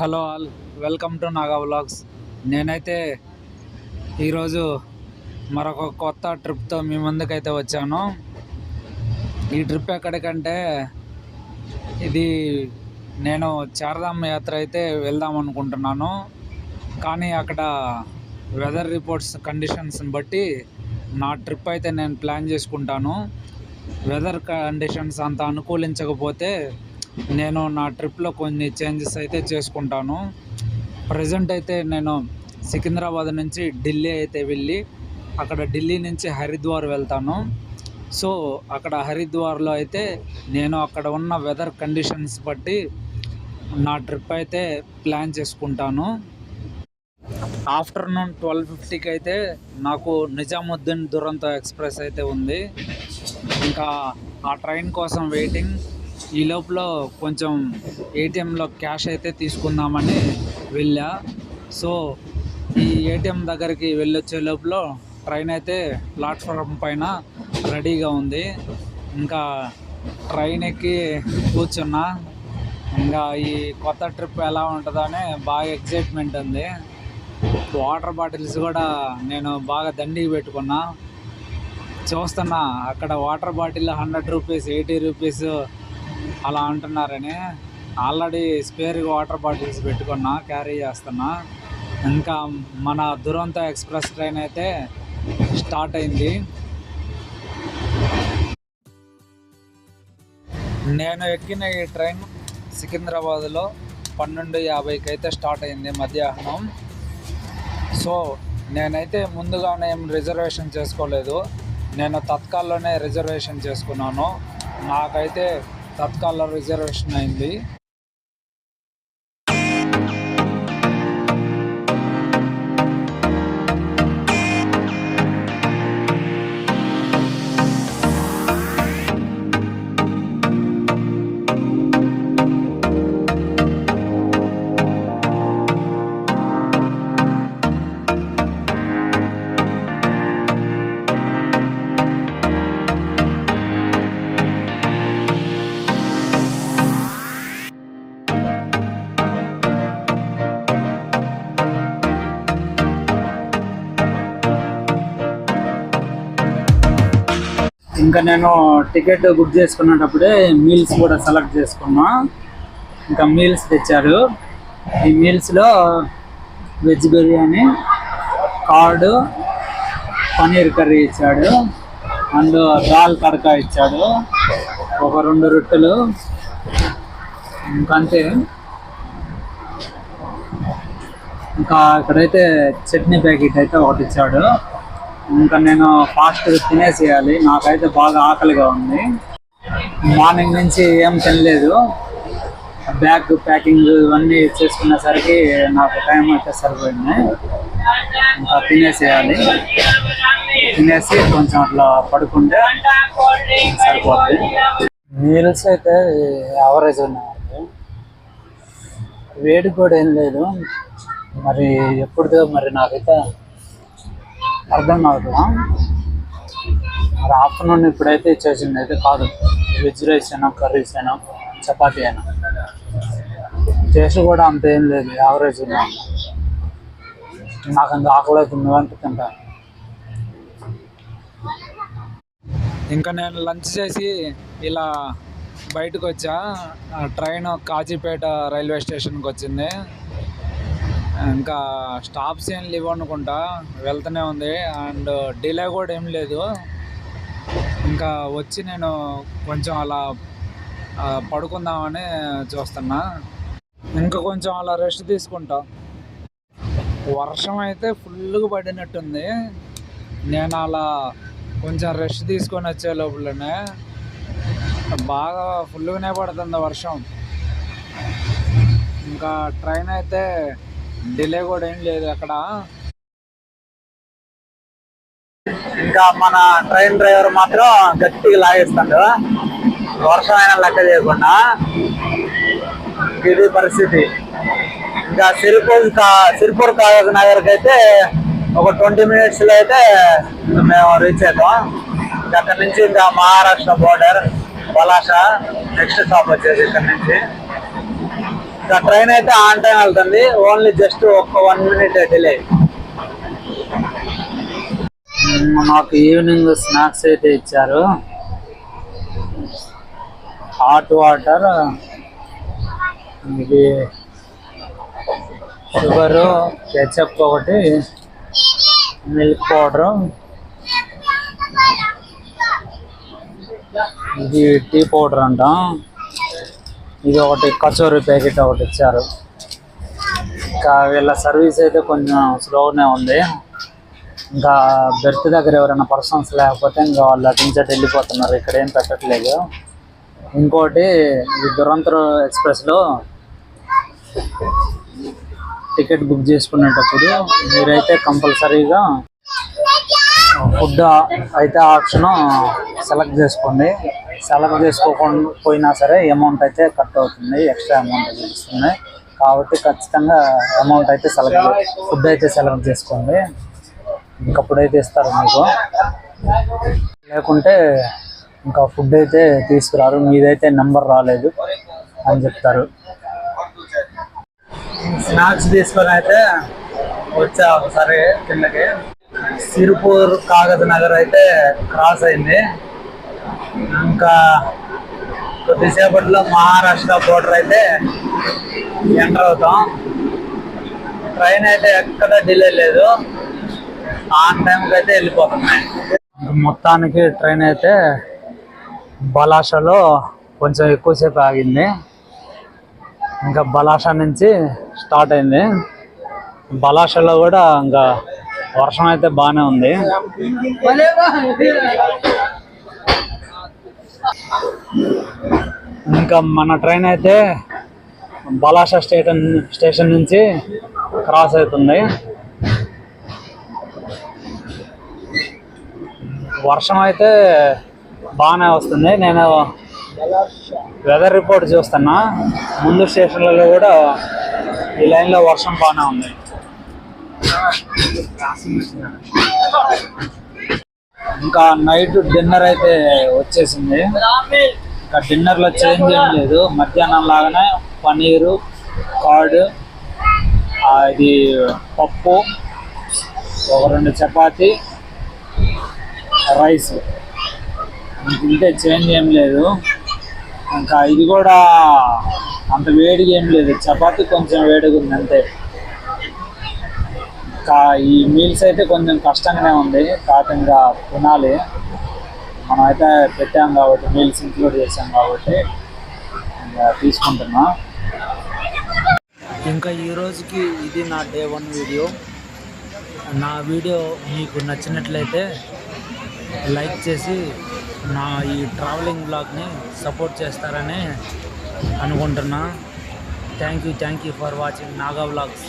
Hello all welcome to Naga vlogs. నేనైతే ఈరోజు మరొక కొత్త ట్రిప్తో మీ ముందుకైతే వచ్చాను. ఈ ట్రిప్ ఎక్కడికంటే ఇది నేను చార్ధామ్ యాత్ర అయితే వెళ్దాం అనుకుంటున్నాను. కానీ అక్కడ వెదర్ రిపోర్ట్స్ కండిషన్స్ని బట్టి నా ట్రిప్ అయితే నేను ప్లాన్ చేసుకుంటాను. వెదర్ కండిషన్స్ అంత అనుకూలించకపోతే నేను నా ట్రిప్లో కొన్ని చేంజెస్ అయితే చేసుకుంటాను. ప్రజెంట్ అయితే నేను సికింద్రాబాద్ నుంచి ఢిల్లీ అయితే వెళ్ళి అక్కడ ఢిల్లీ నుంచి హరిద్వార్ వెళ్తాను. సో అక్కడ హరిద్వార్లో అయితే నేను అక్కడ ఉన్న వెదర్ కండిషన్స్ బట్టి నా ట్రిప్ అయితే ప్లాన్ చేసుకుంటాను. ఆఫ్టర్నూన్ ట్వెల్వ్ ఫిఫ్టీకి అయితే నాకు నిజాముద్దీన్ దురంతో ఎక్స్ప్రెస్ అయితే ఉంది. ఇంకా ఆ ట్రైన్ కోసం వెయిటింగ్ ఈ లోపల కొంచెం ఏటీఎంలో క్యాష్ అయితే తీసుకుందామని వెళ్ళా. సో ఈ ఏటీఎం దగ్గరికి వెళ్ళొచ్చే లోపల ట్రైన్ అయితే ప్లాట్ఫామ్ పైన రెడీగా ఉంది. ఇంకా ట్రైన్ ఎక్కి కూర్చున్నా. ఇంకా ఈ కొత్త ట్రిప్ ఎలా ఉంటుందని బాగా ఎక్సైట్మెంట్ ఉంది. వాటర్ బాటిల్స్ కూడా నేను బాగా దండికి పెట్టుకున్నా. చూస్తున్నా అక్కడ water bottle hundred rupees eighty rupees అలా అంటున్నారని ఆల్రెడీ స్పేర్ వాటర్ బాటిల్స్ పెట్టుకున్నా క్యారీ చేస్తున్నా. ఇంకా మన దురంత ఎక్స్ప్రెస్ ట్రైన్ అయితే స్టార్ట్ అయింది. నేను ఎక్కిన ఈ ట్రైన్ సికింద్రాబాద్లో పన్నెండు యాభైకి అయితే స్టార్ట్ అయింది మధ్యాహ్నం. సో నేనైతే ముందుగానే ఏం రిజర్వేషన్ చేసుకోలేదు. నేను తత్కాల్లోనే రిజర్వేషన్ చేసుకున్నాను. నాకైతే తత్కాల రిజర్వేషన్ అయింది. ఇంకా నేను టికెట్ బుక్ చేసుకునేటప్పుడే మీల్స్ కూడా సెలెక్ట్ చేసుకున్నా. ఇంకా మీల్స్ తెచ్చారు. ఈ మీల్స్లో veg biryani curd paneer curry ఇచ్చాడు. అండ్ దాల్ తడకా ఇచ్చాడు. ఒక రెండు రొట్టెలు. ఇంకంతే. ఇంకా ఇక్కడైతే చట్నీ ప్యాకెట్ అయితే ఒకటి ఇచ్చాడు. ఇంకా నేను ఫాస్ట్గా తినేసేయాలి. నాకైతే బాగా ఆకలిగా ఉంది. మార్నింగ్ నుంచి ఏం తినలేదు. బ్యాగ్ ప్యాకింగ్ ఇవన్నీ చేసుకునేసరికి నాకు టైం అయితే సరిపోయింది. ఇంకా తినేసేయాలి. తినేసి కొంచెం అట్లా పడుకుంటే సరిపోతుంది మీల్స్ అయితే యావరేజ్ ఉన్నాయండి. వేడి కూడా ఏం లేదు. మరి ఎప్పుడుదో మరి నాకైతే అర్థం కావట్లా? మరి ఆఫ్టర్నూన్ ఇప్పుడైతే చేసింది అయితే కాదు. వెజ్ రైస్ అయినా కర్రీస్ అయినా చపాతీ అయినా. టేస్ట్ కూడా అంత ఏం లేదు యావరేజ్ ఉన్నా నాకు అంత ఆకలి అవుతుంది అంటే తింటా? ఇంకా నేను లంచ్ చేసి ఇలా బయటకు వచ్చా. ట్రైన్ కాజీపేట రైల్వే స్టేషన్కి వచ్చింది. ఇంకా స్టాప్స్ ఏం లేవు అనుకుంటా. వెళ్తూనే ఉంది. అండ్ డిలే కూడా ఏం లేదు. ఇంకా వచ్చి నేను కొంచెం అలా పడుకుందామని చూస్తున్నా. ఇంకా కొంచెం అలా రెస్ట్ తీసుకుంటా. వర్షం అయితే ఫుల్గా పడినట్టుంది. నేను అలా కొంచెం రెస్ట్ తీసుకొని వచ్చే లోపలనే. బాగా ఫుల్గానే పడుతుంది వర్షం. ఇంకా ట్రైన్ అయితే డిలే కూడా ఏం లేదు అక్కడ. ఇంకా మన ట్రైన్ డ్రైవర్ మాత్రం గట్టిగా లాగేస్తాడు. వర్షం అయినా లెక్క చేయకుండా. ఇది పరిస్థితి. ఇంకా సిరిపూర్ సిరిపూర్ కాగజ్ నగర్కి అయితే ఒక ట్వంటీ మినిట్స్లో అయితే మేము రీచ్ అవుతాం. అక్కడ నుంచి ఇంకా Maharashtra border Palasa next stop వచ్చేది ఇక్కడ నుంచి. ట్రైన్ అయితే ఆన్ టైం వెళ్తుంది. ఓన్లీ జస్ట్ ఒక్క వన్ మినిట్ డిలే. మాకు ఈవినింగ్ స్నాక్స్ అయితే ఇచ్చారు. హాట్ వాటర్ ఇది షుగరు కెచప్ ఒకటి మిల్క్ పౌడరు ఇది టీ పౌడర్ అంటాం. ఇది ఒకటి కచోరీ ప్యాకెట్ ఒకటి ఇచ్చారు. ఇంకా వీళ్ళ సర్వీస్ అయితే కొంచెం స్లోనే ఉంది. ఇంకా బెర్త్ దగ్గర ఎవరైనా పర్సన్స్ లేకపోతే ఇంకా వాళ్ళు అటు నుంచి వెళ్ళిపోతున్నారు. ఇక్కడ ఏం పెట్టట్లేదు. ఇంకోటి ఈ దురంతరం ఎక్స్ప్రెస్లో టికెట్ బుక్ చేసుకునేటప్పుడు మీరైతే కంపల్సరీగా ఫుడ్ అయితే ఆప్షన్ సెలెక్ట్ చేసుకోండి. సెలవు చేసుకోకుండా పోయినా సరే అమౌంట్ అయితే కట్ అవుతుంది ఎక్స్ట్రా అమౌంట్ అయితే ఇస్తుంది. కాబట్టి ఖచ్చితంగా అమౌంట్ అయితే సెలెక్ట్ ఫుడ్ అయితే సెలెక్ట్ చేసుకోండి. ఇంకప్పుడైతే ఇస్తారు మీకు. లేకుంటే ఇంకా ఫుడ్ అయితే తీసుకురారు మీదైతే నెంబర్ రాలేదు అని చెప్తారు. స్నాక్స్ తీసుకొని అయితే వచ్చా ఒకసారి కిందకి. సిరుపూర్ కాగజ్ నగర్ అయితే క్రాస్ అయింది. ఇంకా కొద్దిసేపట్లో మహారాష్ట్ర బోర్డర్ అయితే ఎంటర్ అవుతాం. ట్రైన్ అయితే ఎక్కడ డిలే లేదు. ఆన్ టైంకి అయితే వెళ్ళిపోతున్నాయి మొత్తానికి ట్రైన్ అయితే బలాషలో కొంచెం ఎక్కువసేపు ఆగింది. ఇంకా బలాష నుంచి స్టార్ట్ అయింది. బలాషలో కూడా ఇంకా వర్షం అయితే బాగానే ఉంది. ఇంకా మన ట్రైన్ అయితే బలాష స్టేషన్ స్టేషన్ నుంచి క్రాస్ అవుతుంది. వర్షం అయితే బాగానే వస్తుంది. నేను వెదర్ రిపోర్ట్ చూస్తున్నా. ముందు స్టేషన్లలో కూడా ఈ లైన్లో వర్షం బాగానే ఉంది. ఇంకా నైట్ డిన్నర్ అయితే వచ్చేసింది. ఇంకా డిన్నర్లో చేంజ్ ఏం లేదు. మధ్యాహ్నం లాగానే పన్నీరు కార్డ్ ఇది పప్పు ఒక రెండు చపాతీ రైస్. తింటే చేంజ్ ఏం లేదు. ఇంకా ఇది కూడా అంత వేడిగా ఏం లేదు. చపాతి కొంచెం వేడిగా ఉంది అంతే. ఈ మీల్స్ అయితే కొంచెం కష్టంగానే ఉంది. కాకపోతే తినాలి. మనం అయితే పెట్టాం కాబట్టి మీల్స్ ఇంక్లూడ్ చేసాం కాబట్టి ఇంకా తీసుకుంటున్నా. ఇంకా ఈ రోజుకి ఇది నా డే వన్ వీడియో. నా వీడియో మీకు నచ్చినట్లయితే లైక్ చేసి నా ఈ ట్రావెలింగ్ బ్లాగ్ని సపోర్ట్ చేస్తారని అనుకుంటున్నా. Thank you thank you for watching Naga blogs.